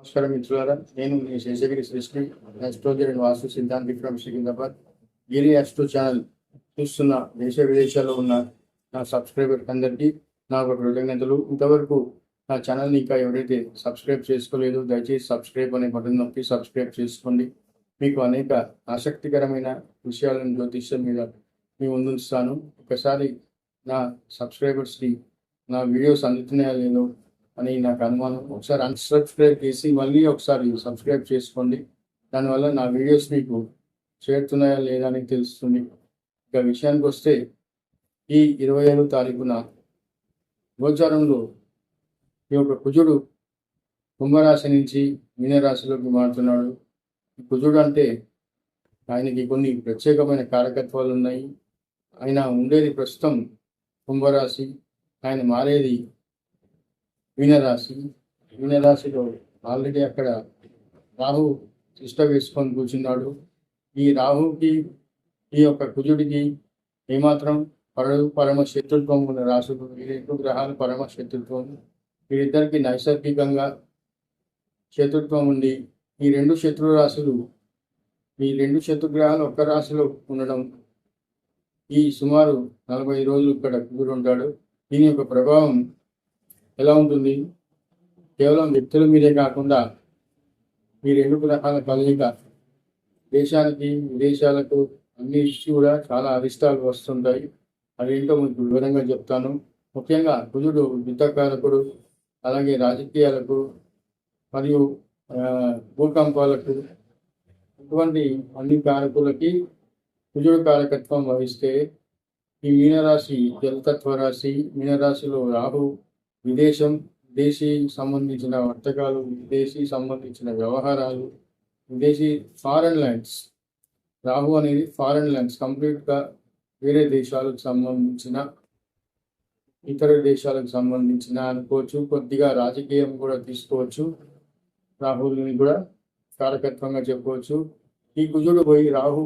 నమస్కారం మిత్రులారా నేను మీ శేషగిరి శ్రీశ్రీ అస్ట్రోజర్ అండ్ వాస్తు సిద్ధాంతి from Secunderabad Giri astro channel చూస్తున్న దేశ విదేశాల్లో ఉన్న నా సబ్స్క్రైబర్ అందరికీ నా ఒక కృతజ్ఞతలు. ఇంతవరకు నా ఛానల్ని ఇంకా ఎవరైతే సబ్స్క్రైబ్ చేసుకోలేదు దయచేసి సబ్స్క్రైబ్ అనే బటన్ నొక్కి సబ్స్క్రైబ్ చేసుకోండి. మీకు అనేక ఆసక్తికరమైన విషయాలను జ్యోతిష్యం మీద మీ ముందుంచుతాను. ఒకసారి నా సబ్స్క్రైబర్స్కి నా వీడియోస్ అందుతున్నాయా లేదో అని నాకు అనుమానం ఒకసారి అన్సబ్స్క్రైబ్ చేసి మళ్ళీ ఒకసారి సబ్స్క్రైబ్ చేసుకోండి. దానివల్ల నా వీడియోస్ మీకు చేరుతున్నాయా లేదా అని తెలుస్తుంది. ఇక విషయానికి వస్తే ఈ ఇరవై ఏడో తారీఖున గోచారంలో ఈ యొక్క కుజుడు కుంభరాశి నుంచి మీనరాశిలోకి మారుతున్నాడు. ఈ కుజుడు అంటే ఆయనకి కొన్ని ప్రత్యేకమైన కారకత్వాలు ఉన్నాయి ఆయన ఉండేది ప్రస్తుతం కుంభరాశి ఆయన మారేది మీనరాశి మీనరాశిలో ఆల్రెడీ అక్కడ రాహు ఇష్ట వేసుకొని కూర్చున్నాడు. ఈ రాహుకి ఈ యొక్క కుజుడికి ఏమాత్రం పర పరమ శత్రుత్వం ఉన్న రాశులు ఈ రెండు గ్రహాలు పరమ శత్రుత్వం వీరిద్దరికి నైసర్గికంగా శత్రుత్వం ఉంది ఈ రెండు శత్రు రాశులు ఈ రెండు శత్రుగ్రహాలు ఒక్క రాశిలో ఉండడం ఈ సుమారు నలభై రోజులు ఇక్కడ కుదురు ఉంటాడు. దీని యొక్క ప్రభావం ఎలా ఉంటుంది? కేవలం వ్యక్తుల మీదే కాకుండా మీరు రెండు రకాల కలయిక దేశానికి విదేశాలకు అన్ని ఇష్యూ కూడా చాలా అరిష్టాలు వస్తుంటాయి. అదేంటో మీకు వివరంగా చెప్తాను. ముఖ్యంగా కుజుడు యుద్ధకారకుడు అలాగే రాజకీయాలకు మరియు భూకంపాలకు ఇటువంటి అన్ని కారకులకి కుజుడు కారకత్వం వహిస్తే ఈ మీనరాశి జలతత్వ రాశి మీనరాశిలో రాహు విదేశం విదేశీ సంబంధించిన వర్తకాలు విదేశీ సంబంధించిన వ్యవహారాలు విదేశీ ఫారెన్ ల్యాండ్స్ రాహు అనేది ఫారెన్ ల్యాండ్స్ కంప్లీట్గా వేరే దేశాలకు సంబంధించిన ఇతర దేశాలకు సంబంధించిన అనుకోవచ్చు. కొద్దిగా రాజకీయం కూడా తీసుకోవచ్చు. రాహుల్ని కూడా కారకత్వంగా చెప్పవచ్చు. ఈ కుజుడు పోయి రాహు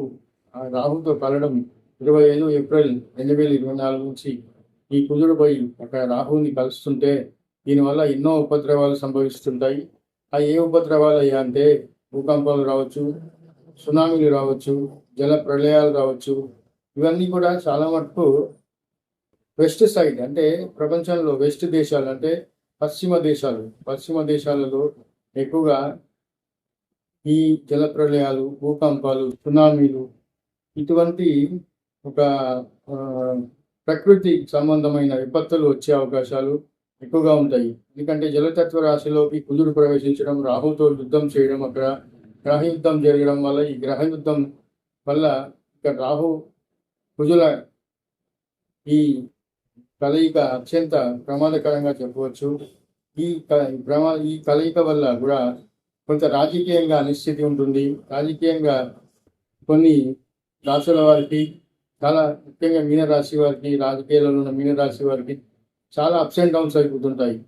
రాహుతో కలడం ఇరవై ఐదు ఏప్రిల్ రెండు వేల ఇరవై నాలుగు నుంచి ఈ కుజుడు పోయి అక్కడ రాహువుని కలుస్తుంటే దీనివల్ల ఎన్నో ఉపద్రవాలు సంభవిస్తుంటాయి. ఆ ఏ ఉపద్రవాలు అయ్యా అంటే భూకంపాలు రావచ్చు సునామీలు రావచ్చు జల ప్రళయాలు రావచ్చు. ఇవన్నీ కూడా చాలా మటుకు వెస్ట్ సైడ్ అంటే ప్రపంచంలో వెస్ట్ దేశాలు అంటే పశ్చిమ దేశాలు. పశ్చిమ దేశాలలో ఎక్కువగా ఈ జల ప్రళయాలు భూకంపాలు సునామీలు ఇటువంటి ఒక ప్రకృతి సంబంధమైన విపత్తులు వచ్చే అవకాశాలు ఎక్కువగా ఉంటాయి. ఎందుకంటే జలతత్వ రాశిలోకి కుజుడు ప్రవేశించడం రాహుతో యుద్ధం చేయడం అక్కడ గ్రహ యుద్ధం జరగడం వల్ల ఈ గ్రహ యుద్ధం వల్ల ఇక్కడ రాహు కుజుల ఈ కలయిక అత్యంత ప్రమాదకరంగా చెప్పవచ్చు. ఈ ఈ ప్రమా ఈ కలయిక వల్ల కూడా కొంత రాజకీయంగా అనిశ్చితి ఉంటుంది. రాజకీయంగా కొన్ని రాశుల వారికి చాలా ముఖ్యంగా మీనరాశి వారికి రాజకీయాలలో ఉన్న మీనరాశి వారికి చాలా అప్స్ అండ్ డౌన్స్ అయిపోతుంటాయి.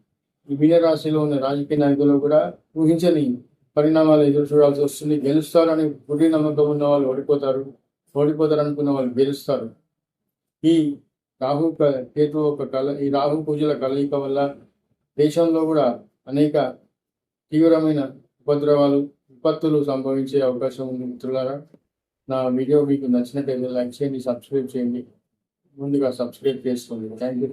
ఈ మీనరాశిలో ఉన్న రాజకీయ నాయకులు కూడా ఊహించని పరిణామాలు ఎదురు చూడాల్సి వస్తుంది. గెలుస్తారని గుడి నమ్మకం ఉన్న వాళ్ళు ఓడిపోతారు. ఓడిపోతారు అనుకున్న వాళ్ళు గెలుస్తారు. ఈ రాహు క- కేతు ఒక కల ఈ రాహు పూజల కలయిక వల్ల దేశంలో కూడా అనేక తీవ్రమైన ఉపద్రవాలు విపత్తులు సంభవించే అవకాశం ఉంది మిత్రులారా. నా వీడియో మీకు నచ్చినట్లయితే లైక్ చేయండి సబ్స్క్రైబ్ చేయండి. ముందుగా సబ్స్క్రైబ్ చేసుకోండి. Thank you